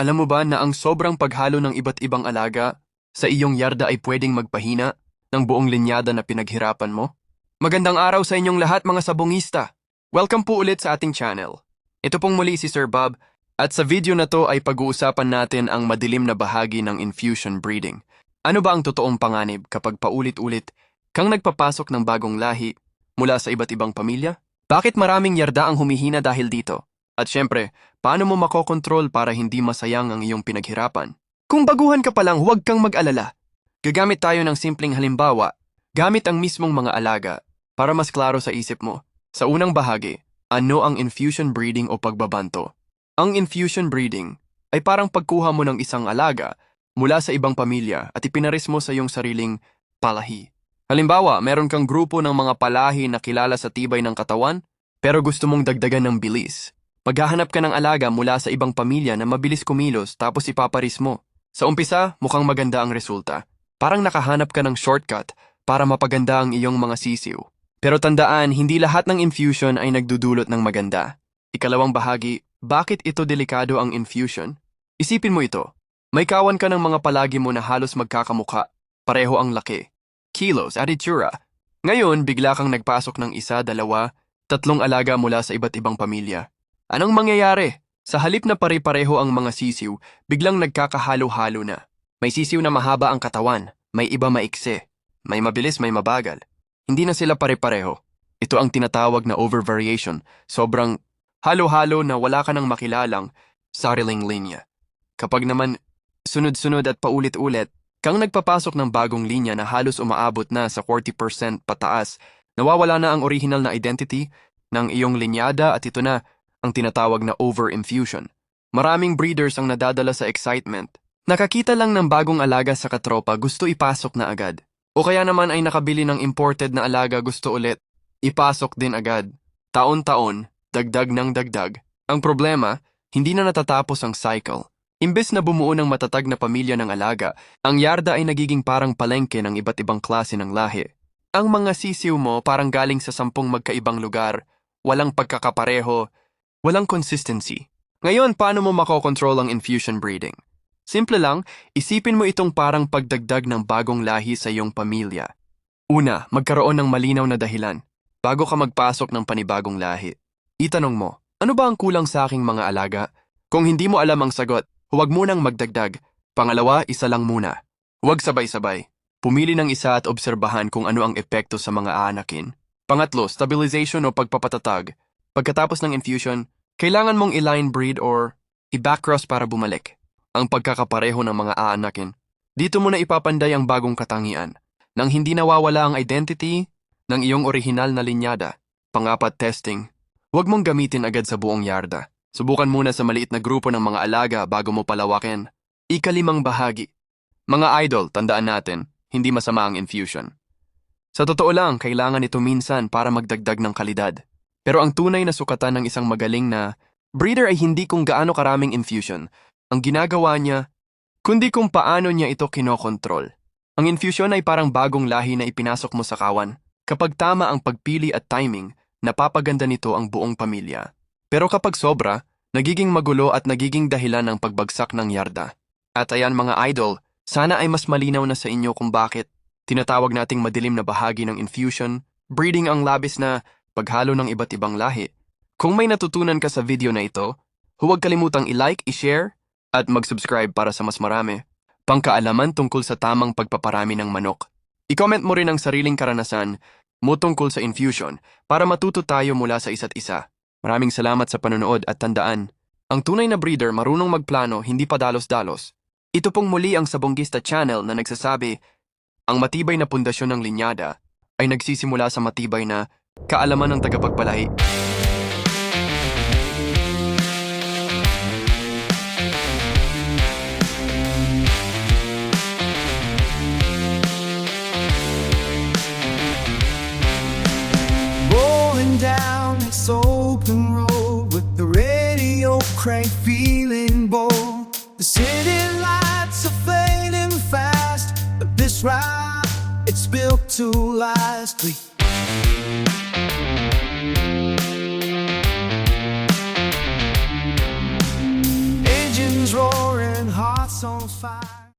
Alam mo ba na ang sobrang paghalo ng iba't ibang alaga sa iyong yarda ay pwedeng magpahina ng buong linyada na pinaghirapan mo? Magandang araw sa inyong lahat mga sabongista! Welcome po ulit sa ating channel. Ito pong muli si Sir Bob at sa video na to ay pag-uusapan natin ang madilim na bahagi ng infusion breeding. Ano ba ang totoong panganib kapag paulit-ulit kang nagpapasok ng bagong lahi mula sa iba't ibang pamilya? Bakit maraming yarda ang humihina dahil dito? At syempre, paano mo makokontrol para hindi masayang ang iyong pinaghirapan? Kung baguhan ka pa lang, huwag kang mag-alala. Gagamit tayo ng simpleng halimbawa, gamit ang mismong mga alaga para mas klaro sa isip mo. Sa unang bahagi, ano ang infusion breeding o pagbabanto? Ang infusion breeding ay parang pagkuha mo ng isang alaga mula sa ibang pamilya at ipinaris mo sa iyong sariling palahi. Halimbawa, meron kang grupo ng mga palahi na kilala sa tibay ng katawan, pero gusto mong dagdagan ng bilis. Maghahanap ka ng alaga mula sa ibang pamilya na mabilis kumilos tapos ipaparis mo. Sa umpisa, mukhang maganda ang resulta. Parang nakahanap ka ng shortcut para mapaganda ang iyong mga sisiw. Pero tandaan, hindi lahat ng infusion ay nagdudulot ng maganda. Ikalawang bahagi, bakit ito delikado ang infusion? Isipin mo ito. May kawan ka ng mga palagi mo na halos magkakamuka. Pareho ang laki. Kilos at itsura. Ngayon, bigla kang nagpasok ng isa, dalawa, tatlong alaga mula sa iba't ibang pamilya. Anong mangyayari? Sa halip na pare-pareho ang mga sisiw, biglang nagkakahalo-halo na. May sisiw na mahaba ang katawan, may iba maikse, may mabilis, may mabagal. Hindi na sila pare-pareho. Ito ang tinatawag na overvariation, sobrang halo-halo na wala ka nang makilalang sariling linya. Kapag naman sunod-sunod at paulit-ulit, kang nagpapasok ng bagong linya na halos umaabot na sa 40% pataas, nawawala na ang original na identity ng iyong linyada at ito na ang tinatawag na over-infusion. Maraming breeders ang nadadala sa excitement. Nakakita lang ng bagong alaga sa katropa gusto ipasok na agad. O kaya naman ay nakabili ng imported na alaga gusto ulit, ipasok din agad. Taon-taon, dagdag ng dagdag. Ang problema, hindi na natatapos ang cycle. Imbes na bumuo ng matatag na pamilya ng alaga, ang yarda ay nagiging parang palengke ng iba't ibang klase ng lahi. Ang mga sisiw mo parang galing sa sampung magkaibang lugar, walang pagkakapareho, walang consistency. Ngayon, paano mo makokontrol ang infusion breeding? Simple lang, isipin mo itong parang pagdagdag ng bagong lahi sa iyong pamilya. Una, magkaroon ng malinaw na dahilan. Bago ka magpasok ng panibagong lahi, itanong mo, ano ba ang kulang sa aking mga alaga? Kung hindi mo alam ang sagot, huwag munang magdagdag. Pangalawa, isa lang muna. Huwag sabay-sabay. Pumili ng isa at obserbahan kung ano ang epekto sa mga aanakin. Pangatlo, stabilization o pagpapatatag. Pagkatapos ng infusion, kailangan mong i-line breed or i-backcross para bumalik. Ang pagkakapareho ng mga aanakin. Dito mo na ipapanday ang bagong katangian nang hindi nawawala ang identity ng iyong orihinal na linyada. Pangapat, testing. Huwag mong gamitin agad sa buong yarda. Subukan muna sa maliit na grupo ng mga alaga bago mo palawakin. Ikalimang bahagi. Mga idol, tandaan natin, hindi masama ang infusion. Sa totoo lang, kailangan ito minsan para magdagdag ng kalidad. Pero ang tunay na sukatan ng isang magaling na breeder ay hindi kung gaano karaming infusion. Ang ginagawa niya, kundi kung paano niya ito kinokontrol. Ang infusion ay parang bagong lahi na ipinasok mo sa kawan. Kapag tama ang pagpili at timing, napapaganda nito ang buong pamilya. Pero kapag sobra, nagiging magulo at nagiging dahilan ng pagbagsak ng yarda. At ayan mga idol, sana ay mas malinaw na sa inyo kung bakit tinatawag nating madilim na bahagi ng infusion, breeding ang labis na paghalo ng iba't ibang lahi. Kung may natutunan ka sa video na ito, huwag kalimutang i-like, i-share, at mag-subscribe para sa mas marami. Pangkaalaman tungkol sa tamang pagpaparami ng manok. I-comment mo rin ang sariling karanasan mo tungkol sa infusion para matuto tayo mula sa isa't isa. Maraming salamat sa panonood at tandaan, ang tunay na breeder marunong magplano hindi pa dalos-dalos. Ito pong muli ang Sabonggista Channel na nagsasabi, ang matibay na pundasyon ng linyada ay nagsisimula sa matibay na kaalaman ng tagapagpalahi. Rolling down this open road with the radio crank feeling bold. The city lights are fading fast, but this ride, it's built to last. songs fire.